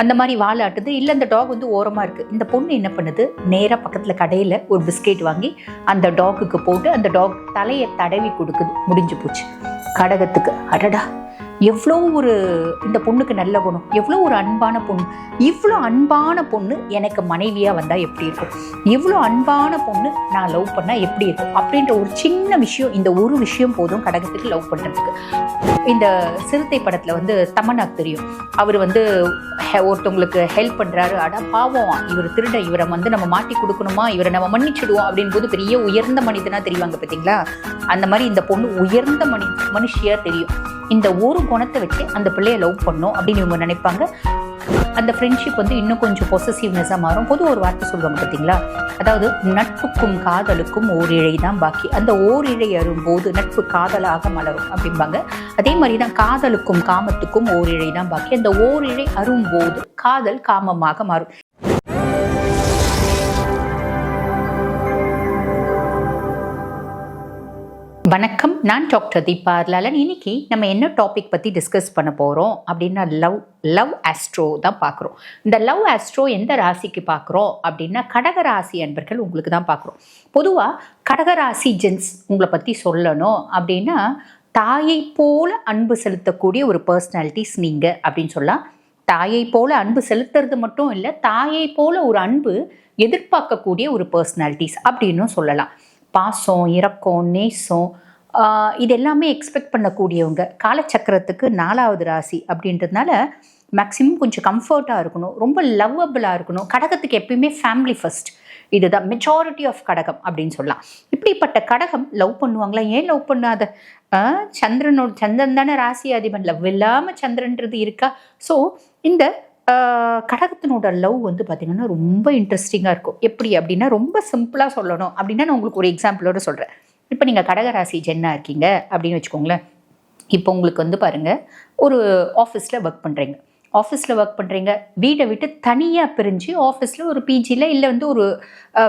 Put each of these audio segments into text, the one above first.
அந்த மாதிரி வாலாட்டுது. இல்லை அந்த டாக் வந்து ஓரமாக இருக்குது இந்த பொண்ணு என்ன பண்ணுது? நேராக பக்கத்தில் கடையில் ஒரு பிஸ்கெட் வாங்கி அந்த டாக்குக்கு போட்டு அந்த டாக் தலையை தடவி கொடுக்குது. முடிஞ்சு போச்சு. கடகத்துக்கு. அடடா. எவ்வளோ ஒரு இந்த பொண்ணுக்கு நல்ல குணம் எவ்வளோ ஒரு அன்பான பொண்ணு இவ்வளோ அன்பான பொண்ணு எனக்கு மனைவியாக வந்தால் எப்படி இருக்கும்? இவ்வளோ அன்பான பொண்ணு நான் லவ் பண்ணால் எப்படி இருக்கும்? அப்படின்ற ஒரு சின்ன விஷயம் இந்த ஒரு விஷயம் போதும் கடகத்துக்கு லவ் பண்ணுறதுக்கு இந்த சிறுத்தை படத்தில் வந்து தமன்னாக்கு தெரியும். அவர் வந்து ஒருத்தவங்களுக்கு ஹெல்ப் பண்ணுறாரு அடா பாவம் இவர் திருட இவரை வந்து நம்ம மாட்டி கொடுக்கணுமா? இவரை நம்ம மன்னிச்சிடுவோம் அப்படின் போது பெரிய உயர்ந்த மனிதனாக தெரிவாங்க பார்த்தீங்களா அந்த மாதிரி இந்த பொண்ணு உயர்ந்த மனி மனுஷியாக தெரியும். இந்த ஒரு குணத்தை வச்சு அந்த பிள்ளைய லவ் பண்ணும் அப்படின்னு இவங்க நினைப்பாங்க. அந்த ஃப்ரெண்ட்ஷிப் வந்து இன்னும் கொஞ்சம் பொசசிவ்னஸாக மாறும். பொது ஒரு வார்த்தை சொல்லுவாங்க பார்த்தீங்களா அதாவது நட்புக்கும் காதலுக்கும் ஓரிழை தான் பாக்கி. அந்த ஓரிழை அரும்போது நட்பு காதலாக மலரும் அப்படிம்பாங்க. அதே மாதிரி தான் காதலுக்கும் காமத்துக்கும் ஓரிழை தான் பாக்கி. அந்த ஓரிழை அரும்போது காதல் காமமாக மாறும். வணக்கம் நான் டாக்டர் தீபா அர்லாலன். இன்னைக்கு நம்ம என்ன டாபிக் பற்றி டிஸ்கஸ் பண்ண போகிறோம் அப்படின்னா லவ் லவ் ஆஸ்ட்ரோ தான் பார்க்குறோம். இந்த லவ் ஆஸ்ட்ரோ எந்த ராசிக்கு பார்க்குறோம் அப்படின்னா கடக ராசி அன்பர்கள் உங்களுக்கு தான் பார்க்குறோம். பொதுவாக கடகராசி ஜென்ஸ் உங்களை பற்றி சொல்லணும் அப்படின்னா தாயை போல அன்பு செலுத்தக்கூடிய ஒரு பர்சனாலிட்டிஸ் நீங்கள் அப்படின்னு சொல்லலாம். தாயை போல அன்பு செலுத்துறது மட்டும் இல்லை தாயை போல ஒரு அன்பு எதிர்பார்க்கக்கூடிய ஒரு பர்சனாலிட்டிஸ் அப்படின்னும் சொல்லலாம். பாசம் இறக்கம் நேசம் இது எல்லாமே எக்ஸ்பெக்ட் பண்ணக்கூடியவங்க. காலச்சக்கரத்துக்கு நாலாவது ராசி அப்படின்றதுனால மேக்ஸிமம் கொஞ்சம் கம்ஃபர்ட்டாக இருக்கணும். ரொம்ப லவ்வபிளாக இருக்கணும். கடகத்துக்கு எப்பயுமே ஃபேமிலி ஃபர்ஸ்ட் இதுதான் மெஜாரிட்டி ஆஃப் கடகம் அப்படின்னு சொல்லலாம். இப்படிப்பட்ட கடகம் லவ் பண்ணுவாங்களா? ஏன் லவ் பண்ணாத? சந்திரனோட சந்திரன் தானே ராசி அதிபன். லவ் இல்லாமல் சந்திரன்றது இருக்கா? ஸோ இந்த கடகத்தினோட லவ் வந்து பார்த்திங்கன்னா ரொம்ப இன்ட்ரெஸ்டிங்காக இருக்கும். எப்படி அப்படின்னா ரொம்ப சிம்பிளாக சொல்லணும். அப்படின்னா நான் உங்களுக்கு ஒரு எக்ஸாம்பிளோட சொல்கிறேன் இப்போ நீங்கள் கடகராசி ஜென்னா இருக்கீங்க அப்படின்னு வச்சுக்கோங்களேன். இப்போ உங்களுக்கு வந்து பாருங்கள் ஒரு ஆஃபீஸில் ஒர்க் பண்ணுறீங்க ஆஃபீஸில் ஒர்க் பண்ணுறீங்க வீடை விட்டு தனியாக பிரிஞ்சு ஆஃபீஸில் ஒரு பிஜியில் இல்லை வந்து ஒரு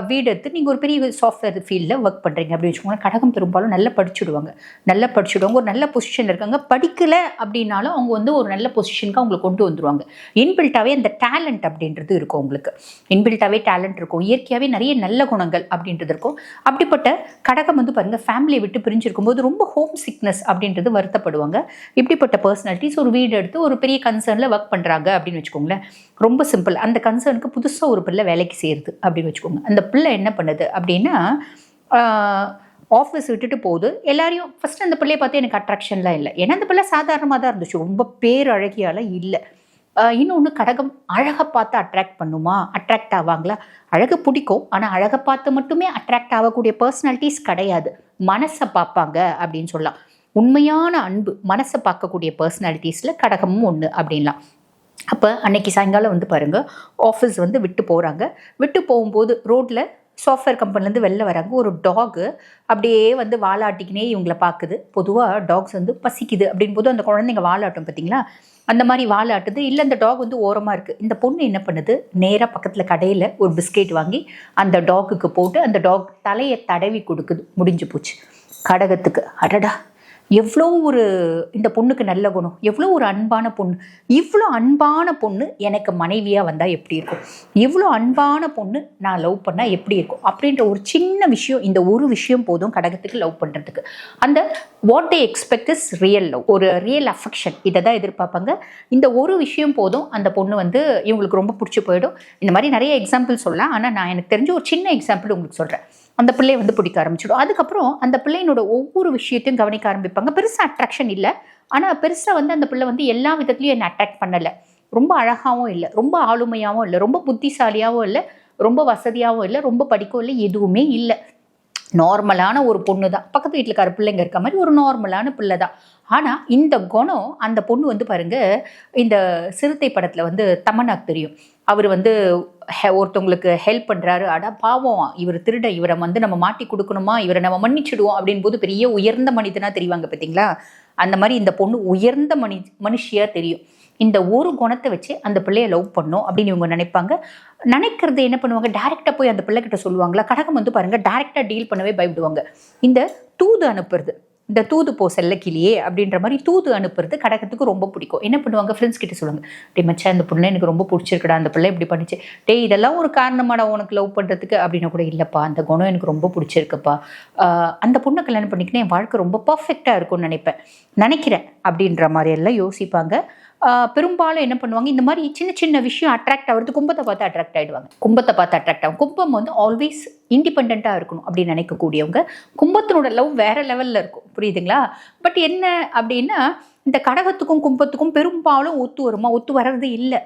வீடு எடுத்து நீங்கள் ஒரு பெரிய சாஃப்ட்வேர் ஃபீல்டில் ஒர்க் பண்ணுறீங்க அப்படின்னு வச்சுக்கோங்க. கடகம் பெரும்பாலும் நல்லா படிச்சுடுவாங்க. நல்லா படிச்சுடுவாங்க. ஒரு நல்ல பொசிஷன் இருக்காங்க. படிக்கலை அப்படின்னாலும் அவங்க வந்து ஒரு நல்ல பொசிஷனுக்கு அவங்களை கொண்டு வந்துருவாங்க. இன்பில்ட்டாகவே அந்த டேலண்ட் அப்படின்றது இருக்கும் உங்களுக்கு இன்பில்ட்டாகவே டேலண்ட் இருக்கும். இயற்கையாகவே நிறைய நல்ல குணங்கள் அப்படின்றது இருக்கும். அப்படிப்பட்ட கடகம் வந்து பாருங்கள் ஃபேமிலியை விட்டு பிரிஞ்சிருக்கும் போது ரொம்ப ஹோம் சிக்னஸ் அப்படின்றது வருத்தப்படுவாங்க. இப்படிப்பட்ட பர்சனாலிட்டிஸ் ஒரு வீடு எடுத்து ஒரு பெரிய கன்சர்னில் ஒர்க் பண்ணுறாங்க அப்படின்னு வச்சுக்கோங்களேன். ரொம்ப சிம்பிள் அந்த கன்சர்னுக்கு புதுசாக ஒரு பிள்ளை வேலைக்கு சேருது அப்படின்னு வச்சுக்கோங்க. அந்த பிள்ளை என்ன பண்ணுது அப்படின்னா ஆஃபீஸ் விட்டுட்டு போகுது. எல்லாரையும் ஃபஸ்ட்டு அந்த பிள்ளையை பார்த்து எனக்கு அட்ராக்ஷன்லாம் இல்லை. ஏன்னா அந்த பிள்ளை சாதாரணமாக தான் இருந்துச்சு. ரொம்ப பேர் அழகியால் இல்லை இன்னொன்று கடகம் அழகை பார்த்து அட்ராக்ட் பண்ணுமா? அட்ராக்ட் ஆவாங்களா? அழகு பிடிக்கும். ஆனால் அழகை பார்த்து மட்டுமே அட்ராக்ட் ஆகக்கூடிய பர்சனாலிட்டிஸ் கிடையாது. மனசை பார்ப்பாங்க அப்படின்னு சொல்லலாம். உண்மையான அன்பு மனசை பார்க்கக்கூடிய பர்சனாலிட்டிஸில் கடகமும் ஒன்று அப்படின்லாம். அப்போ அன்னைக்கு சாயங்காலம் வந்து பாருங்கள் ஆஃபீஸ் வந்து விட்டு போகிறாங்க விட்டு போகும்போது ரோட்டில் சாஃப்ட்வேர் கம்பெனிலேருந்து வெளில வராங்க. ஒரு டாகு அப்படியே வந்து வாலாட்டிக்கினே இவங்கள பார்க்குது பொதுவாக டாக்ஸ் வந்து பசிக்குது அப்படின் போது அந்த குழந்தைங்க வாலாட்டும் பார்த்தீங்களா அந்த மாதிரி வாலாட்டுது. இல்லை அந்த டாக் வந்து ஓரமாக இருக்குது இந்த பொண்ணு என்ன பண்ணுது? நேராக பக்கத்தில் கடையில் ஒரு பிஸ்கெட் வாங்கி அந்த டாக்குக்கு போட்டு அந்த டாக் தலையை தடவி கொடுக்குது. முடிஞ்சு போச்சு. கடகத்துக்கு. அடடா! எவ்வளோ ஒரு இந்த பொண்ணுக்கு நல்ல குணம் எவ்வளோ ஒரு அன்பான பொண்ணு இவ்வளோ அன்பான பொண்ணு எனக்கு மனைவியாக வந்தால் எப்படி இருக்கும்? இவ்வளோ அன்பான பொண்ணு நான் லவ் பண்ணால் எப்படி இருக்கும்? அப்படின்ற ஒரு சின்ன விஷயம் இந்த ஒரு விஷயம் போதும் கடகத்துக்கு லவ் பண்ணுறதுக்கு அந்த what they expect is real love ஒரு ரியல் அஃபெக்ஷன் இதை தான் எதிர்பார்ப்பாங்க. இந்த ஒரு விஷயம் போதும் அந்த பொண்ணு வந்து இவங்களுக்கு ரொம்ப பிடிச்சி போயிடும். இந்த மாதிரி நிறைய எக்ஸாம்பிள் சொல்லலாம். ஆனால் நான் எனக்கு தெரிஞ்ச ஒரு சின்ன எக்ஸாம்பிள் உங்களுக்கு சொல்கிறேன் அந்த பிள்ளை வந்து பிடிக்க ஆரம்பிச்சிடும். அதுக்கப்புறம் அந்த பிள்ளையினோட ஒவ்வொரு விஷயத்தையும் கவனிக்க ஆரம்பிப்பாங்க. பெருசாக அட்ராக்ஷன் இல்லை. ஆனால் பெருசாக வந்து அந்த பிள்ளை வந்து எல்லா விதத்துலையும் என்னை அட்ராக்ட் பண்ணலை. ரொம்ப அழகாகவும் இல்லை. ரொம்ப ஆளுமையாகவும் இல்லை. ரொம்ப புத்திசாலியாகவும் இல்லை. ரொம்ப வசதியாகவும் இல்லை. ரொம்ப படிக்கவும் இல்லை. எதுவுமே இல்லை. நார்மலான ஒரு பொண்ணு தான் பக்கத்து வீட்டுக்கார பிள்ளைங்க இருக்க மாதிரி ஒரு நார்மலான பிள்ளை தான் ஆனால் இந்த குணம் அந்த பொண்ணு வந்து பாருங்க இந்த சிறுத்தை படத்தில் வந்து தமன்னாக்கு தெரியும். அவர் வந்து ஹெ- ஒருத்தவங்களுக்கு ஹெல்ப் பண்ணுறாரு அடா பாவம். இவர் திருட இவரை வந்து நம்ம மாட்டி கொடுக்கணுமா? இவரை நம்ம மன்னிச்சிடுவோம் அப்படின் போது பெரிய உயர்ந்த மனிதனாக தெரிவாங்க பார்த்தீங்களா அந்த மாதிரி இந்த பொண்ணு உயர்ந்த மனி மனுஷியாக தெரியும். இந்த ஒரு குணத்தை வச்சு அந்த பிள்ளைய லவ் பண்ணும் அப்படின்னு இவங்க நினைப்பாங்க. நினைக்கிறது என்ன பண்ணுவாங்க? டேரெக்டாக போய் அந்த பிள்ளைகிட்ட சொல்லுவாங்களா? கடகம் வந்து பாருங்கள் டேரெக்டாக டீல் பண்ணவே பயப்படுவாங்க. இந்த தூது அனுப்புறது. இந்த தூது போ செல்ல கிளியே அப்படின்ற மாதிரி தூது அனுப்புறது கடகத்துக்கு ரொம்ப பிடிக்கும். என்ன பண்ணுவாங்க? ஃப்ரெண்ட்ஸ் கிட்ட சொல்லுவாங்க டே மச்சான் அந்த பொண்ணு எனக்கு ரொம்ப பிடிச்சிருக்குடா அந்த பிள்ளை இப்படி பண்ணிச்சு. டே இதெல்லாம் ஒரு காரணமாடா உனக்கு லவ் பண்ணுறதுக்கு அப்படின்னா கூட இல்லைப்பா அந்த குணம் எனக்கு ரொம்ப பிடிச்சிருக்குப்பா. அந்த பொண்ணை கல்யாணம் பண்ணிக்கினா என் வாழ்க்கை ரொம்ப பர்ஃபெக்டாக இருக்கும்னு நினைப்பேன். நினைக்கிறேன் அப்படின்ற மாதிரி எல்லாம் யோசிப்பாங்க. பெரும்பாலும் என்ன பண்ணுவாங்க? இந்த மாதிரி சின்ன சின்ன விஷயம் அட்ராக்ட் ஆகிறது கும்பத்தை பார்த்து அட்ராக்ட் ஆகிடுவாங்க கும்பத்தை பார்த்து அட்ராக்ட் ஆகும். கும்பம் வந்து ஆல்வேஸ் இண்டிபெண்ட்டாக இருக்கணும் அப்படின்னு நினைக்கக்கூடியவங்க. கும்பத்தினோட லவ் வேற லெவலில் இருக்கும். புரியுதுங்களா? பட் என்ன அப்படின்னா இந்த கடகத்துக்கும் கும்பத்துக்கும் பெரும்பாலும் ஒத்து வருமா? ஒத்து வர்றது இல்லை.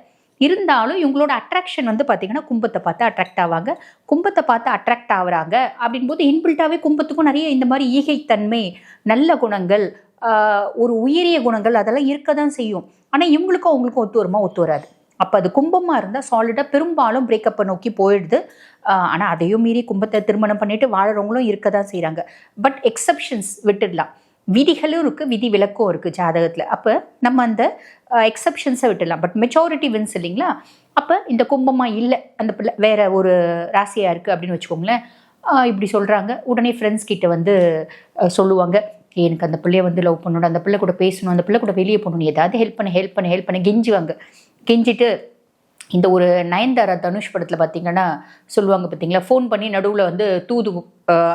இருந்தாலும் இவங்களோட அட்ராக்ஷன் வந்து பார்த்தீங்கன்னா கும்பத்தை பார்த்து அட்ராக்ட் ஆவாங்க. கும்பத்தை பார்த்து அட்ராக்ட் ஆகுறாங்க. அப்படின்போது இன்பில்ட்டாகவே கும்பத்துக்கும் நிறைய இந்த மாதிரி ஈகைத்தன்மை நல்ல குணங்கள் ஒரு உயரிய குணங்கள் அதெல்லாம் இருக்க தான் செய்யும். ஆனால் இவங்களுக்கும் அவங்களுக்கும் ஒத்து வருமா? ஒத்து வராது. அப்போ அது கும்பமாக இருந்தால் சாலிடாக பெரும்பாலும் பிரேக்கப்பை நோக்கி போயிடுது. ஆனால் அதையும் மீறி கும்பத்தை திருமணம் பண்ணிட்டு வாழறவங்களும் இருக்க தான் செய்கிறாங்க பட் எக்ஸப்ஷன்ஸ் விட்டுடலாம். விதிகளும் இருக்குது விதி விலக்கும் இருக்குது ஜாதகத்தில். அப்போ நம்ம அந்த எக்ஸப்ஷன்ஸை விட்டுடலாம். பட் மெச்சாரிட்டி வின்ஸ் இல்லைங்களா? அப்போ இந்த கும்பமாக இல்லை அந்த பிள்ளை வேறு ஒரு ராசியாக இருக்குது அப்படின்னு வச்சுக்கோங்களேன் இப்படி சொல்கிறாங்க உடனே ஃப்ரெண்ட்ஸ் கிட்ட வந்து சொல்லுவாங்க. எனக்கு அந்த பிள்ளைய வந்து லவ் பண்ணணும் அந்த பிள்ளை கூட பேசணும் அந்த பிள்ளை கூட வெளியே போகணும். ஏதாவது ஹெல்ப் பண்ண ஹெல்ப் பண்ண ஹெல்ப் பண்ண கெஞ்சுவாங்க. கெஞ்சிட்டு இந்த ஒரு நயன்தாரா தனுஷ் படத்தில் பார்த்தீங்கன்னா சொல்லுவாங்க பார்த்தீங்களா ஃபோன் பண்ணி நடுவில் வந்து தூது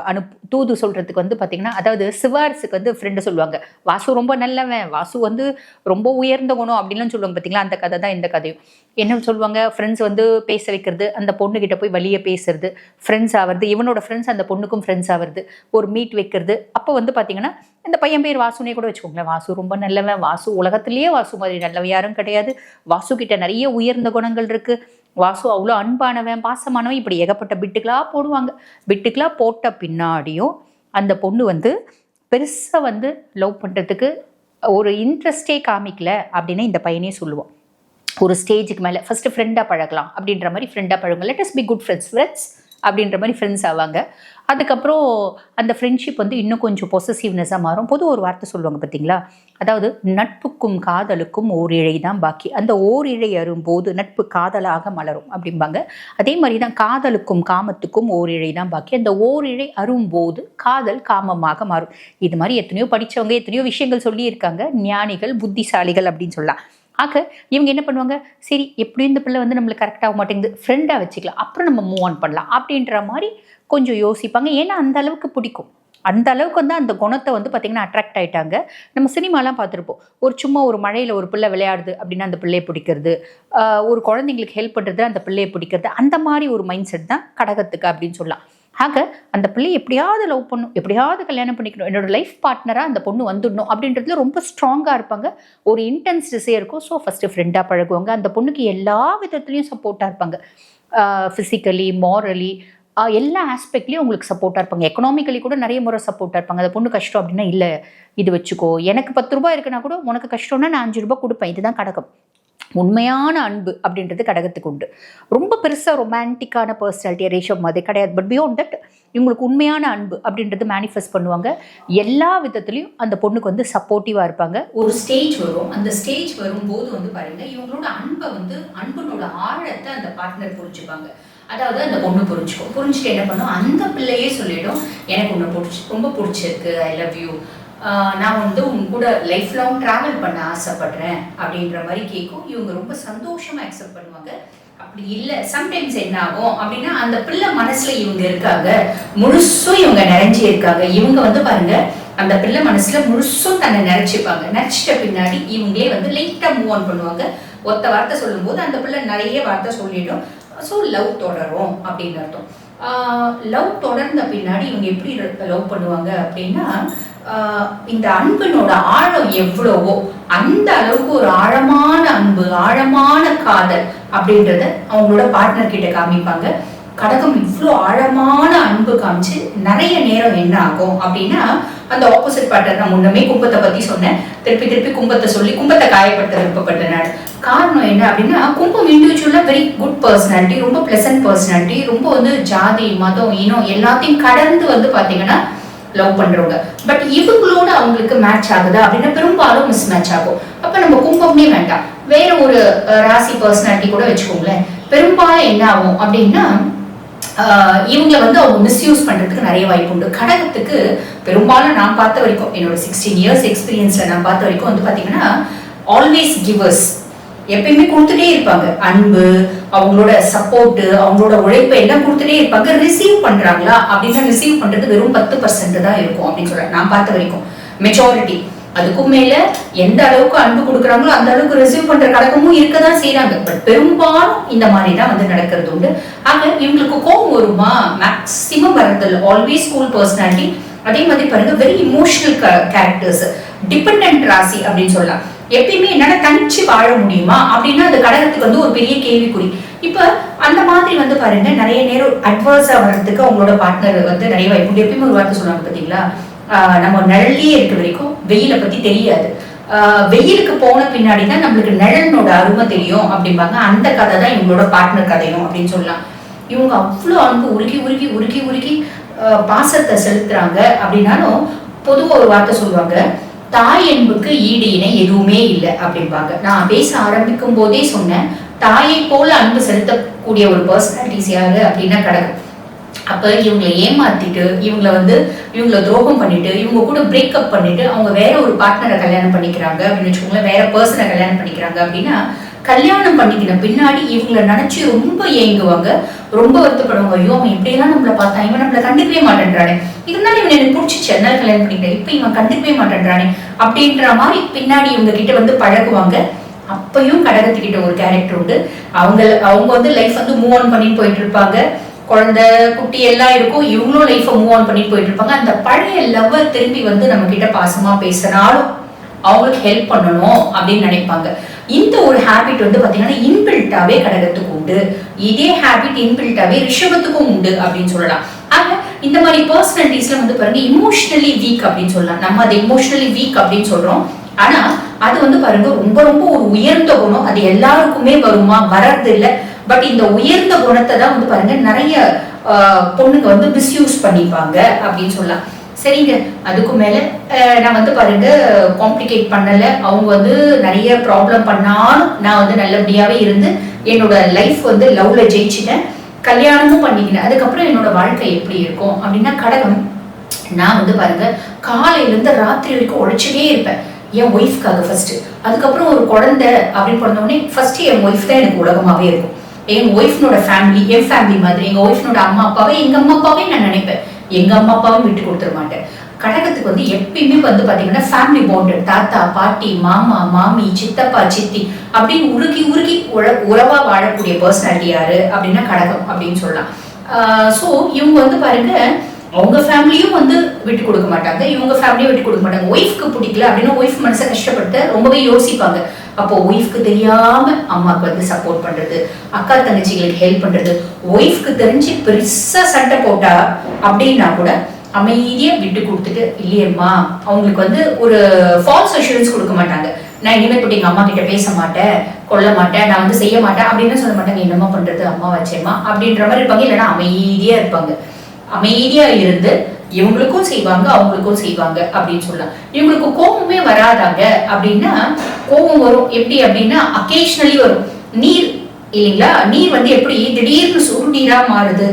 அனுப் தூது சொல்கிறதுக்கு வந்து பார்த்தீங்கன்னா அதாவது சிவாரிசுக்கு வந்து ஃப்ரெண்டு சொல்லுவாங்க. வாசு ரொம்ப நல்லவன். வாசு வந்து ரொம்ப உயர்ந்த குணம் அப்படின்லாம் சொல்லுவாங்க பார்த்தீங்களா அந்த கதை தான் இந்த கதையும். என்ன சொல்லுவாங்க? ஃப்ரெண்ட்ஸ் வந்து பேச வைக்கிறது அந்த பொண்ணுக்கிட்ட போய் வழியே பேசுறது ஃப்ரெண்ட்ஸ் ஆகிறது இவனோட ஃப்ரெண்ட்ஸ் அந்த பொண்ணுக்கும் ஃப்ரெண்ட்ஸ் ஆகிறது ஒரு மீட் வைக்கிறது. அப்போ வந்து பார்த்தீங்கன்னா இந்த பையன் பேர் வாசுனே கூட வச்சுக்கோங்களேன். வாசு ரொம்ப நல்லவன். வாசு உலகத்திலேயே வாசு மாதிரி நல்லவன் யாரும் கிடையாது. வாசு கிட்ட நிறைய உயர்ந்த குணங்கள் இருக்கு. வாசு அவ்வளோ அன்பானவன் பாசமானவன். இப்படி ஏகப்பட்ட பிட்டுக்களாக போடுவாங்க. பிட்டுக்களாக போட்ட பின்னாடியும் அந்த பொண்ணு வந்து பெருசாக வந்து லவ் பண்ணுறதுக்கு ஒரு இன்ட்ரெஸ்டே காமிக்கல அப்படின்னு இந்த பையனே சொல்லுவான். ஒரு ஸ்டேஜுக்கு மேலே ஃபஸ்ட்டு ஃப்ரெண்டாக பழகலாம் அப்படின்ற மாதிரி ஃப்ரெண்டாக பழகுங்க let us be good friends friends அப்படின்ற மாதிரி ஃப்ரெண்ட்ஸ் ஆவாங்க. அதுக்கப்புறம் அந்த ஃப்ரெண்ட்ஷிப் வந்து இன்னும் கொஞ்சம் பொசசிவ்னஸாக மாறும். பொது ஒரு வார்த்தை சொல்லுவாங்க பார்த்தீங்களா அதாவது நட்புக்கும் காதலுக்கும் ஓர் இழை தான் பாக்கி. அந்த ஓர் இழை அரும்போது நட்பு காதலாக மலரும் அப்படிம்பாங்க. அதே மாதிரி தான் காதலுக்கும் காமத்துக்கும் ஓர் இழை தான் பாக்கி. அந்த ஓர் இழை அரும்போது காதல் காமமாக மாறும். இது மாதிரி எத்தனையோ படித்தவங்க எத்தனையோ விஷயங்கள் சொல்லியிருக்காங்க. ஞானிகள் புத்திசாலிகள் அப்படின்னு சொல்லலாம். ஆக இவங்க என்ன பண்ணுவாங்க? சரி எப்படி இந்த பிள்ளை வந்து நம்மளுக்கு கரெக்டாக மாட்டேங்குது. ஃப்ரெண்டாக வச்சுக்கலாம். அப்புறம் நம்ம மூவ் ஆன் பண்ணலாம். அப்படின்ற மாதிரி கொஞ்சம் யோசிப்பாங்க. ஏன்னா அந்த அளவுக்கு பிடிக்கும். அந்த அளவுக்கு வந்து அந்த குணத்தை வந்து பார்த்திங்கன்னா அட்ராக்ட் ஆயிட்டாங்க. நம்ம சினிமாலாம் பார்த்துருப்போம். ஒரு சும்மா ஒரு மழையில் ஒரு பிள்ளை விளையாடுது அப்படின்னா அந்த பிள்ளையை பிடிக்கிறது. ஒரு குழந்தைங்களுக்கு ஹெல்ப் பண்ணுறது அந்த பிள்ளையை பிடிக்கிறது. அந்த மாதிரி ஒரு மைண்ட் செட் தான் கடகத்துக்கு அப்படின்னு சொல்லலாம். ஆக அந்த பிள்ளையை எப்படியாவது லவ் பண்ணும் எப்படியாவது கல்யாணம் பண்ணிக்கணும் என்னோட லைஃப் பார்ட்னராக அந்த பொண்ணு வந்துடணும் அப்படின்றதுல ரொம்ப ஸ்ட்ராங்காக இருப்பாங்க. ஒரு இன்டென்ஸ் டிசைர் இருக்கும். ஸோ ஃபஸ்ட்டு ஃப்ரெண்டாக பழகுவாங்க. அந்த பொண்ணுக்கு எல்லா விதத்துலேயும் சப்போர்ட்டாக இருப்பாங்க. ஃபிசிக்கலி மாரலி எல்லா ஆஸ்பெக்ட்லேயும் உங்களுக்கு சப்போர்ட்டாக இருப்பாங்க. எக்கனாமிக்கலி கூட நிறைய முறை சப்போர்ட்டாக இருப்பாங்க. அந்த பொண்ணு கஷ்டம் அப்படின்னா இல்லை இது வச்சுக்கோ. எனக்கு பத்து ரூபாய் இருக்குன்னா கூட உனக்கு கஷ்டம்னா நான் அஞ்சு ரூபாய் கொடுப்பேன். இதுதான் கடகம். உண்மையான அன்பு அப்படின்றது கடகத்துக்கு உண்டு. ரொம்ப பெருசாக ரொமான்டிக்கான பர்சனாலிட்டி ரேஷம் மாதிரி கிடையாது. பட் பியோண்ட் தட் இவங்களுக்கு உண்மையான அன்பு அப்படின்றது மேனிஃபெஸ்ட் பண்ணுவாங்க. எல்லா விதத்துலையும் அந்த பொண்ணுக்கு வந்து சப்போர்ட்டிவாக இருப்பாங்க. ஒரு ஸ்டேஜ் வரும். அந்த ஸ்டேஜ் வரும்போது வந்து பாருங்க இவங்களோட அன்பை வந்து அன்பனோட ஆழத்தை அந்த பார்ட்னர் புரிஞ்சுப்பாங்க. அதாவது அந்த பொண்ணு புரிஞ்சுக்கும். புரிஞ்சுட்டு என்ன பண்ணும்? அந்த பிள்ளையே சொல்லிடும் எனக்கு உன்னை பிடிச்சி ரொம்ப பிடிச்சிருக்கு ஐ லவ் யூ நான் வந்து உன் கூட லைஃப் லாங் ட்ராவல் பண்ண ஆசைப்படுறேன் அப்படின்ற மாதிரி கேட்கும். இவங்க ரொம்ப சந்தோஷமாக அக்செப்ட் பண்ணுவாங்க. அப்படி இல்லை சம்டைம்ஸ் என்ன ஆகும் அப்படின்னா அந்த பிள்ளை மனசுல இவங்க இருக்காங்க. முழுசும் இவங்க நிறைஞ்சு இருக்காங்க. இவங்க வந்து பாருங்க அந்த பிள்ளை மனசுல முழுசும் தன்னை நிறைச்சிப்பாங்க. நிறைச்சிட்ட பின்னாடி இவங்களே வந்து லைட்டா மூவ் ஆன் பண்ணுவாங்க. ஒத்த வார்த்தை சொல்லும்போது அந்த பிள்ளை நிறைய வார்த்தை சொல்லிடும். ஸோ லவ் தொடரும் அப்படின்னு அர்த்தம். லவ் தொடர்ந்த பின்னாடி இவங்க எப்படி லவ் பண்ணுவாங்க அப்படின்னா இந்த அன்பினோட ஆழம் எவ்வளவோ அந்த அளவுக்கு ஒரு ஆழமான அன்பு ஆழமான காதல் அப்படின்றத அவங்களோட பார்ட்னர் கிட்ட காமிப்பாங்க. கடகம் இவ்வளோ ஆழமான அன்பு காமிச்சு நிறைய நேரம் என்ன ஆகும் அப்படின்னா அந்த ஆப்போசிட் பார்ட்னர் நான் முன்னமே கும்பத்தை பத்தி சொன்னேன். திருப்பி திருப்பி கும்பத்தை சொல்லி கும்பத்தை காயப்படுத்த விருப்பப்பட்டனர் காரணம் என்ன அப்படின்னா கும்பம் இண்டிவிஜுவலாக வெரி குட் பர்சனாலிட்டி ரொம்ப பிளசன்ட் பர்சனாலிட்டி ரொம்ப வந்து ஜாதி மதம் இனம் எல்லாத்தையும் கடந்து வந்து பாத்தீங்கன்னா லவ் பண்றவங்க. பட் இவங்களோட அவங்களுக்கு மேட்ச் ஆகுதா அப்படின்னா பெரும்பாலும் மிஸ் மேட்ச் ஆகும். அப்ப நம்ம கும்பமே வேண்டாம். வேற ஒரு ராசி பர்சனாலிட்டி கூட வச்சுக்கோங்களேன். பெரும்பாலும் என்ன ஆகும் அப்படின்னா இவங்களை வந்து அவங்க மிஸ்யூஸ் பண்றதுக்கு நிறைய வாய்ப்பு உண்டு. கடகத்துக்கு பெரும்பாலும் நான் பார்த்த வரைக்கும் என்னோட சிக்ஸ்டீன் இயர்ஸ் எக்ஸ்பீரியன்ஸ்ல நான் பார்த்த வரைக்கும் வந்து பாத்தீங்கன்னா ஆல்வேஸ் கிவர்ஸ் எப்பயுமே கொடுத்துட்டே இருப்பாங்க. அன்பு அவங்களோட சப்போர்ட் அவங்களோட உழைப்பு எல்லாம் கொடுத்துட்டே இருப்பாங்க. ரிசீவ் பண்றாங்களா? அப்படின்னா ரிசீவ் பண்றது வெறும் பத்து பர்சன்ட் தான் இருக்கும் அப்படின்னு சொல்றேன். நான் பார்த்த வரைக்கும். மெச்சாரிட்டி அதுக்கும் மேல எந்த அளவுக்கு அன்பு கொடுக்குறாங்களோ அந்த அளவுக்கு ரிசீவ் பண்ற கடகமும் இருக்கதான் செய்யறாங்க பட் பெரும்பாலும் இந்த மாதிரி தான் வந்து நடக்கிறது உண்டு. ஆக இவங்களுக்கு கோபம் வருமா? மேக்சிமம் வரதில்ல ஆல்வேஸ் ஸ்கூல் பர்சனாலிட்டி அதே மாதிரி பாருங்க வெரி இமோஷனல் கேரக்டர்ஸ் டிபெண்ட் ராசி அப்படின்னு சொல்லலாம். எப்பயுமே என்னால தனிச்சு வாழ முடியுமா? அப்படின்னா அது கடகத்துக்கு வந்து ஒரு பெரிய கேள்விக்குறி. இப்ப அந்த மாதிரி வந்து பாருங்க நிறைய நேரம் அட்வர்ஸா வர்றதுக்கு அவங்களோட பார்ட்னர் வந்து நிறைய வாய்ப்பு எப்பயுமே ஒரு வார்த்தை சொல்லுவாங்க பாத்தீங்களா? நம்ம நிழல்லே இருக்க வரைக்கும் வெயிலை பத்தி தெரியாது. வெயிலுக்கு போன பின்னாடி தான் நம்மளுக்கு நிழலனோட அருமை தெரியும் அப்படிம்பாங்க. அந்த கதை தான் இவங்களோட பார்ட்னர் கதையும் அப்படின்னு சொல்லலாம். இவங்க அவ்வளோ அன்பு உருகி உருகி உருகி உருகி பாசத்தை செலுத்துறாங்க. அப்படின்னாலும் பொதுவாக ஒரு வார்த்தை சொல்லுவாங்க. தாய் அன்புக்கு ஈடு இணை எதுவுமே இல்லை அப்படிம்பாங்க. நான் பேச ஆரம்பிக்கும் போதே சொன்னேன் தாயை போல அன்பு செலுத்தக்கூடிய ஒரு பர்சனாலிட்டிஸ் யாரு அப்படின்னா கடகம் அப்ப இவங்களை ஏமாத்திட்டு இவங்களை வந்து இவங்களை துரோகம் பண்ணிட்டு இவங்க கூட பிரேக்கப் பண்ணிட்டு அவங்க வேற ஒரு பார்ட்னரை கல்யாணம் பண்ணிக்கிறாங்க அப்படின்னு வச்சுக்கோங்களேன் வேற பர்சனை கல்யாணம் பண்ணிக்கிறாங்க அப்படின்னா கல்யாணம் பண்ணிக்கின பின்னாடி இவங்களை நினைச்சு ரொம்ப ஏங்குவாங்க ரொம்ப வருத்தப்படுவாங்க. ஐயோ அவன் இப்படியெல்லாம் நம்மள பார்த்தா இவன் நம்மளை கண்டுக்கவே மாட்டேன்றானே. இருந்தாலும் இவன் எனக்கு பிடிச்சிச்சு அதனால கல்யாணம் பண்ணிக்கிட்டேன் இப்போ இவன் கண்டுக்கவே மாட்டேன்றானே அப்படின்ற மாதிரி பின்னாடி இவங்க கிட்ட வந்து பழகுவாங்க. அப்பையும் கடகத்துக்கிட்ட ஒரு கேரக்டர் உண்டு. அவங்க அவங்க வந்து லைஃப் வந்து மூவ் ஆன் பண்ணிட்டு போயிட்டு இருப்பாங்க. குழந்தை குட்டி எல்லாம் இருக்கும். இவங்களும் லைஃப்பை மூவ் ஆன் பண்ணிட்டு போயிட்டு இருப்பாங்க. அந்த பழைய லவ்வர் திரும்பி வந்து நம்ம கிட்ட பாசமா பேசினாலும் அவங்களுக்கு ஹெல்ப் பண்ணணும் அப்படின்னு நினைப்பாங்க. இந்த ஒரு ஹேபிட் வந்து பாத்தீங்கன்னா இன்பில்ட்டாவே கடகத்துக்கு உண்டு. இதே ஹேபிட் இன்பில்ட்டாவே ரிஷபத்துக்கும் உண்டு அப்படின்னு சொல்லலாம். இந்த மாதிரி பர்சனாலிட்டிஸ்ல வந்து பாருங்க இமோஷனலி வீக் அப்படின்னு சொல்லலாம். நம்ம அதை இமோஷனலி வீக் அப்படின்னு சொல்றோம். ஆனா அது வந்து பாருங்க ரொம்ப ரொம்ப ஒரு உயர்ந்த குணம். அது எல்லாருக்குமே வருமா? வர்றது இல்ல பட் இந்த உயர்ந்த குணத்தை தான் வந்து பாருங்க நிறைய பொண்ணுங்க வந்து மிஸ்யூஸ் பண்ணிப்பாங்க அப்படின்னு சொல்லலாம். சரிங்க. அதுக்கு மேல நான் வந்து பாருங்க காம்ப்ளிகேட் பண்ணல. அவங்க வந்து நிறைய ப்ராப்ளம் பண்ணாலும் நான் வந்து நல்லபடியாவே இருந்து என்னோட லைஃப் வந்து லவ்ல ஜெயிச்சிட்டேன். கல்யாணமும் பண்ணிக்கிறேன் அதுக்கப்புறம் என்னோட வாழ்க்கை எப்படி இருக்கும் அப்படின்னா கடகம் நான் வந்து பாருங்க காலையிலேருந்து ராத்திரி வரைக்கும் உழைச்சிட்டே இருப்பேன். என் ஒய்ஃப்காக ஃபர்ஸ்ட் அதுக்கப்புறம் ஒரு குழந்தை அப்படின்னு பிறந்தோடனே ஃபர்ஸ்ட் என் ஒய்ஃப் தான் எனக்கு உலகமாவே இருக்கும். என் ஒய்ஃப்னோட ஃபேமிலி என் ஃபேமிலி மாதிரி எங்க ஒய்ஃப்னோட அம்மா அப்பாவே எங்க அம்மா அப்பாவே நான் நினைப்பேன். எங்க அம்மா அப்பாவும் விட்டு கொடுத்துட மாட்டேன். கடகத்துக்கு வந்து எப்பயுமே வந்து பாத்தீங்கன்னா ஃபேமிலி பாண்டட் தாத்தா பாட்டி மாமா மாமி சித்தப்பா சித்தி அப்படின்னு உருகி உருகி உழ- உறவா வாழக்கூடிய பர்சனாலிட்டி யாரு அப்படின்னா கடகம் அப்படின்னு சொல்லலாம். ஸோ இவங்க வந்து பாருங்க அவங்க ஃபேமிலியும் வந்து விட்டு கொடுக்க மாட்டாங்க. இவங்க ஃபேமிலியும் விட்டு கொடுக்க மாட்டாங்க. ஒய்ஃப்க்கு பிடிக்கல அப்படின்னா ஒய்ஃப் மனசை கஷ்டப்பட்டு ரொம்பவே யோசிப்பாங்க. அப்போ ஒய்ஃப்க்கு தெரியாம அம்மாவுக்கு வந்து சப்போர்ட் பண்றது அக்கா தங்கச்சிகளுக்கு ஹெல்ப் பண்றது ஒய்ஃப்க்கு தெரிஞ்சு பெருசா சண்டை போட்டா அப்படின்னா கூட அமைதியாக விட்டு கொடுத்துட்டு இல்லையம்மா அவங்களுக்கு வந்து ஒரு ஃபால்ஸ் அஷூரன்ஸ் கொடுக்க மாட்டாங்க. நான் இனிமேல் போட்டு எங்கள் அம்மா கிட்ட பேச மாட்டேன் கொல்ல மாட்டேன் நான் வந்து செய்ய மாட்டேன் அப்படின்னு சொல்ல மாட்டாங்க. என்னம்மா பண்றது அம்மா வச்சேம்மா அப்படின்ற மாதிரி இருப்பாங்க. இல்லைன்னா அமைதியாக இருப்பாங்க. அமைதியாக இருந்து இவங்களுக்கும் செய்வாங்க அவங்களுக்கும் செய்வாங்க அப்படின்னு சொல்லலாம். இவங்களுக்கு கோபமே வராதாங்க அப்படின்னா கோபம் வரும். எப்படி அப்படின்னா அக்கேஷனலி வரும். நீர் இல்லைங்களா? நீர் வந்து எப்படி திடீர்னு சுடு நீரா மாறுது?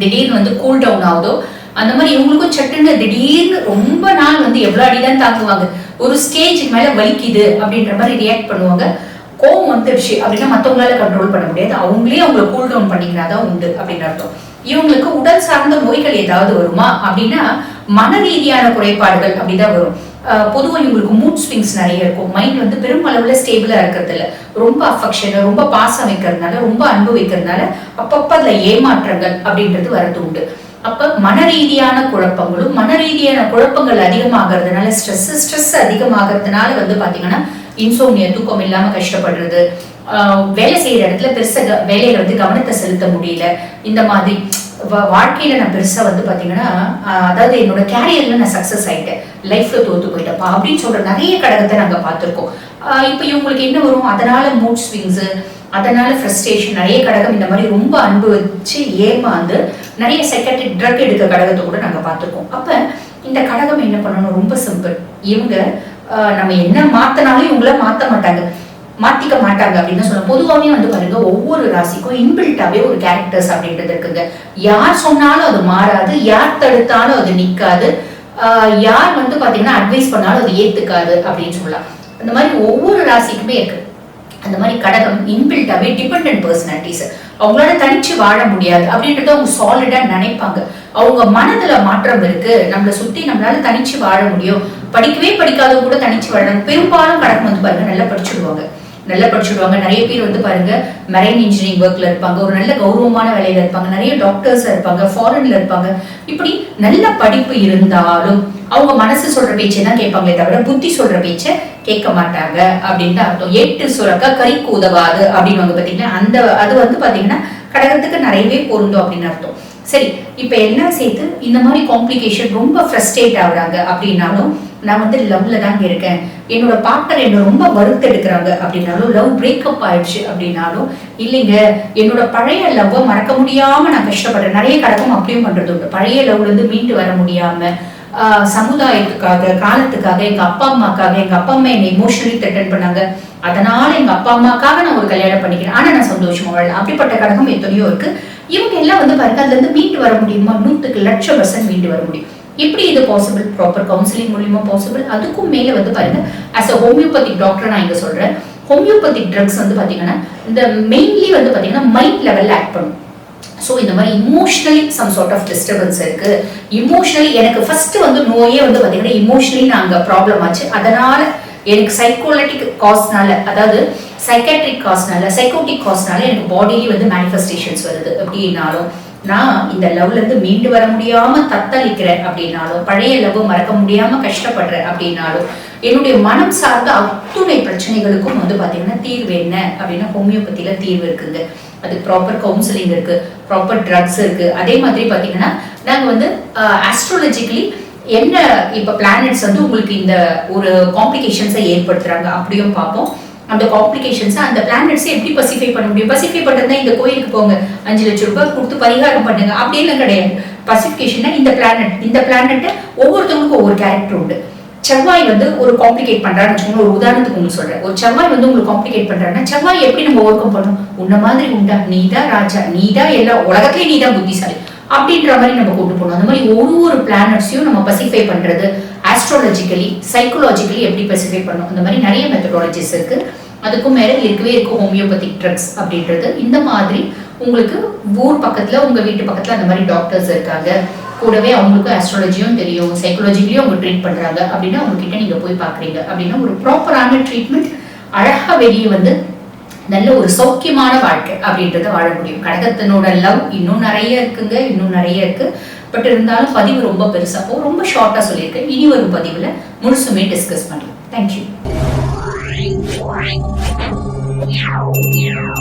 திடீர்னு வந்து கூல் டவுன் ஆகுதோ அந்த மாதிரி இவங்களுக்கும் சட்டுன்னு திடீர்னு ரொம்ப நாள் வந்து எவ்வளோ அடிதான் தாக்குவாங்க. ஒரு ஸ்டேஜுக்கு மேல வலிக்குது அப்படின்ற மாதிரி ரியாக்ட் பண்ணுவாங்க. கோவம் வந்துடுச்சு அப்படின்னா மற்றவங்களால கண்ட்ரோல் பண்ண முடியாது. அவங்களே அவங்கள கூல் டவுன் பண்ணிக்கிறாதான் உண்டு அப்படின்னு அர்த்தம். இவங்களுக்கு உடல் சார்ந்த நோய்கள் ஏதாவது வருமா அப்படின்னா மன ரீதியான குறைபாடுகள் அப்படிதான் வரும். பொதுவாக இவங்களுக்கு மூட் ஸ்விங்ஸ் நிறைய இருக்கும். மைண்ட் வந்து பெருமளவில் ஸ்டேபிளா இருக்கிறது இல்ல ரொம்ப அஃபெக்ஷன் ரொம்ப பாசம் வைக்கிறதுனால ரொம்ப அன்பு வைக்கிறதுனால அப்பப்ப அதுல ஏமாற்றங்கள் அப்படின்றது வரது உண்டு. அப்ப மன ரீதியான குழப்பங்களும் மன ரீதியான குழப்பங்கள் அதிகமாகிறதுனால ஸ்ட்ரெஸ் ஸ்ட்ரெஸ் அதிகமாகிறதுனால வந்து பாத்தீங்கன்னா இன்சோம்னியா தூக்கம் இல்லாம கஷ்டப்படுறது. வேலை செய்யற இடத்துல பெருசா வேலையில வந்து கவனத்தை செலுத்த முடியல. இந்த மாதிரி வாழ்க்கையில நான் பெருசா வந்து பாத்தீங்கன்னா அதாவது என்னோட கேரியர்ல நான் சக்சஸ் ஆயிட்டேன். லைஃப்ல தோத்து போயிட்டப்பா அப்படின்னு சொல்ற நிறைய கடகத்தை நாங்க பார்த்திருக்கோம். இப்ப இவங்களுக்கு என்ன வரும்? அதனால மூட் ஸ்விங்ஸ் அதனால ஃப்ரஸ்ட்ரேஷன் நிறைய கடகம் இந்த மாதிரி ரொம்ப அன்பு வச்சு ஏமாந்து நிறைய செக்ரட்டரி ட்ரக் எடுக்க கடகத்தை கூட நாங்கள் பார்த்துருக்கோம். அப்போ இந்த கடகம் என்ன பண்ணணும்? ரொம்ப சிம்பிள் இவங்க நம்ம என்ன மாத்தினாலும் இவங்கள மாத்த மாட்டாங்க. மாத்திக்க மாட்டாங்க அப்படின்னு சொல்ல பொதுவாகவே வந்து பாருங்க ஒவ்வொரு ராசிக்கும் இன்பில்ட்டாவே ஒரு கேரக்டர்ஸ் அப்படின்றது இருக்குங்க. யார் சொன்னாலும் அது மாறாது யார் தடுத்தாலும் அது நிற்காது யார் வந்து பாத்தீங்கன்னா அட்வைஸ் பண்ணாலும் அது ஏத்துக்காது அப்படின்னு சொல்லலாம். அந்த மாதிரி ஒவ்வொரு ராசிக்குமே இருக்கு. அந்த மாதிரி கடகம் இன்பில்டாவே டிபெண்ட் பர்சனாலிட்டிஸ் அவங்களால தனிச்சு வாழ முடியாது அப்படின்றத அவங்க சாலிடா நினைப்பாங்க. அவங்க மனதுல மாற்றம் இருக்கு. நம்மளை சுத்தி நம்மளால தனிச்சு வாழ முடியும். படிக்கவே படிக்காதவங்க கூட தனிச்சு வாழணும் பெரும்பாலும் கடகம் வந்து பாருங்க நல்லா படிச்சுடுவாங்க நல்லா படிச்சுடுவாங்க நிறைய பேர் வந்து பாருங்க மெரைன் இன்ஜினியரிங் ஒர்க்ல இருப்பாங்க. ஒரு நல்ல கௌரவமான வேலையில இருப்பாங்க. நிறைய டாக்டர்ஸ் இருப்பாங்க ஃபாரின்ல இருப்பாங்க. இப்படி நல்ல படிப்பு இருந்தாலும் அவங்க மனசு சொல்ற பேச்சை தான் கேட்பாங்களே தவிர புத்தி சொல்ற பேச்சை கேட்க மாட்டாங்க அப்படின்னு அர்த்தம். எட்டு சுரக்க கறிக்கு உதவாது அப்படின்னு பாத்தீங்கன்னா அந்த அது வந்து பாத்தீங்கன்னா கடகத்துக்கு நிறையவே பொருந்தும் அப்படின்னு அர்த்தம். சரி இப்ப எல்லாம் சேர்த்து இந்த மாதிரி காம்ப்ளிகேஷன் ரொம்ப ஃப்ரஸ்ட்ரேட் ஆகுறாங்க அப்படின்னாலும் நான் வந்து லவ்ல தாங்க இருக்கேன். என்னோட பார்ட்னர் என்ன ரொம்ப வருத்தெடுக்கிறாங்க அப்படின்னாலும் லவ் பிரேக்கப் ஆயிடுச்சு அப்படின்னாலும் இல்லைங்க என்னோட பழைய லவ்வை மறக்க முடியாம நான் கஷ்டப்படுறேன். நிறைய கடக்கம் அப்படியும் பண்றது உண்டு. பழைய லவ்ல இருந்து மீண்டு வர முடியாம சமுதாயத்துக்காக காலத்துக்காக எங்க அப்பா அம்மாக்காக எங்க அப்பா அம்மா என்னை இமோஷனலி த்ரெட்டன் பண்ணாங்க. அதனால எங்க அப்பா அம்மாக்காக நான் ஒரு கல்யாணம் பண்ணிக்கிறேன். ஆனா நான் சந்தோஷமா வாழலாம் அப்படிப்பட்ட கடகம் எத்தனையோ இருக்கு. இவங்க எல்லாம் வந்து பாருங்க அதுல இருந்து மீண்டு வர முடியுமா? நூத்துக்கு லட்சம் பர்சன்ட் மீண்டு வர முடியும். எப்படி இது பாசிபிள் ப்ராப்பர் கவுன்சிலிங் மூலியமா பாசிபிள் அதுக்கும் மேல வந்து பாருங்க ஆஸ் அ ஹோமியோபதிக் டாக்டர் நான் இங்க சொல்றேன். ஹோமியோபதிக் ட்ரக்ஸ் வந்து பாத்தீங்கன்னா இந்த மெயின்லி வந்து பாத்தீங்கன்னா மைண்ட் லெவல்ல ஆக்ட் பண்ணும். ஸோ இந்த மாதிரி emotionally some sort of disturbance இருக்கு. இமோஷனலி எனக்கு ஃபர்ஸ்ட் வந்து நோயே வந்து பாத்தீங்கன்னா இமோஷனலி நான் அங்கே ப்ராப்ளம் ஆச்சு. அதனால எனக்கு சைக்கோலட்டிக் காஸ்னால அதாவது சைக்காட்ரிக் காஸ்னால சைக்கோட்டிக் காஸ்னால எனக்கு பாடியிலே வந்து மேனிஃபெஸ்டேஷன்ஸ் வருது. அப்படின்னாலும் நான் இந்த லவ்ல இருந்து மீண்டு வர முடியாம தத்தளிக்கிறேன் அப்படின்னாலும் பழைய லவ் மறக்க முடியாம கஷ்டப்படுறேன் அப்படின்னாலும் என்னுடைய மனம் சார்ந்த அத்துணை பிரச்சனைகளுக்கும் வந்து பாத்தீங்கன்னா தீர்வு என்ன அப்படின்னா ஹோமியோபதியில தீர்வு இருக்குங்க. அது ப்ராப்பர் கவுன்சிலிங் இருக்கு ப்ராப்பர் ட்ரக்ஸ் இருக்கு. அதே மாதிரி பாத்தீங்கன்னா நாங்க வந்து ஆஸ்ட்ராலஜிக்கலி என்ன இப்ப பிளானட்ஸ் வந்து உங்களுக்கு இந்த ஒரு காம்ப்ளிகேஷன்ஸை ஏற்படுத்துறாங்க அப்படியும் பார்ப்போம். அந்த காம்ப்ளிகேஷன்ஸ் அந்த பிளானட்ஸை எப்படி பசிஃபை பண்ண முடியும்? பசிஃபை பண்றதுனா இந்த கோயிலுக்கு போங்க. அஞ்சு லட்சம் ரூபாய் கொடுத்து பரிகாரம் பண்ணுங்க. அப்படியெல்லாம் கிடையாது. பசிஃபிகேஷன்னா இந்த பிளானட் இந்த பிளானட்டை ஒவ்வொருத்தவங்களுக்கும் ஒவ்வொரு கேரக்டர் உண்டு. செவ்வாய் வந்து ஒரு காம்ப்ளிகேட் பண்றான்னு வச்சுக்கோங்க. ஒரு உதாரணத்துக்கு ஒன்று சொல்றேன். ஒரு செவ்வாய் வந்து உங்களுக்கு காம்ப்ளிகேட் பண்றாருன்னா செவ்வாய் எப்படி நம்ம ஓவர் பண்ணணும்? உன்ன மாதிரி உண்டா? நீ தான் ராஜா. நீதான் எல்லா உலகத்திலேயே நீதான் புத்திசாலி. அப்படின்ற மாதிரி நம்ம கொண்டு போகணும். அந்த மாதிரி ஒரு ஒரு பிளானட்ஸையும் நம்ம பசிஃபை பண்றது ஆஸ்ட்ராலஜிக்கலி சைக்கோலாஜிக்கலி எப்படி பசிஃபை பண்ணணும்? அந்த மாதிரி நிறைய மெத்தடாலஜிஸ் இருக்கு. அதுக்கும் மேலே இருக்கவே இருக்கும் ஹோமியோபதிக் ட்ரக்ஸ் அப்படின்றது. இந்த மாதிரி உங்களுக்கு ஊர் பக்கத்தில் உங்கள் வீட்டு பக்கத்தில் அந்த மாதிரி டாக்டர்ஸ் இருக்காங்க. கூடவே அவங்களுக்கும் ஆஸ்ட்ராலஜியும் தெரியும் சைக்கோலஜிக்கலையும் அவங்க ட்ரீட் பண்ணுறாங்க அப்படின்னா அவங்க நீங்கள் போய் பார்க்குறீங்க அப்படின்னா ஒரு ப்ராப்பரான ட்ரீட்மெண்ட் அழகாக வெளியே வந்து நல்ல ஒரு சௌக்கியமான வாழ்க்கை அப்படின்றத வாழ முடியும். கடகத்தினோட லவ் இன்னும் நிறைய இருக்குங்க இன்னும் நிறைய இருக்குது பட் இருந்தாலும் பதிவு ரொம்ப பெருசாகவும் ரொம்ப ஷார்ட்டா சொல்லியிருக்கேன். இனி ஒரு பதிவுல முழுசுமே டிஸ்கஸ் பண்ணலாம் தேங்க்யூ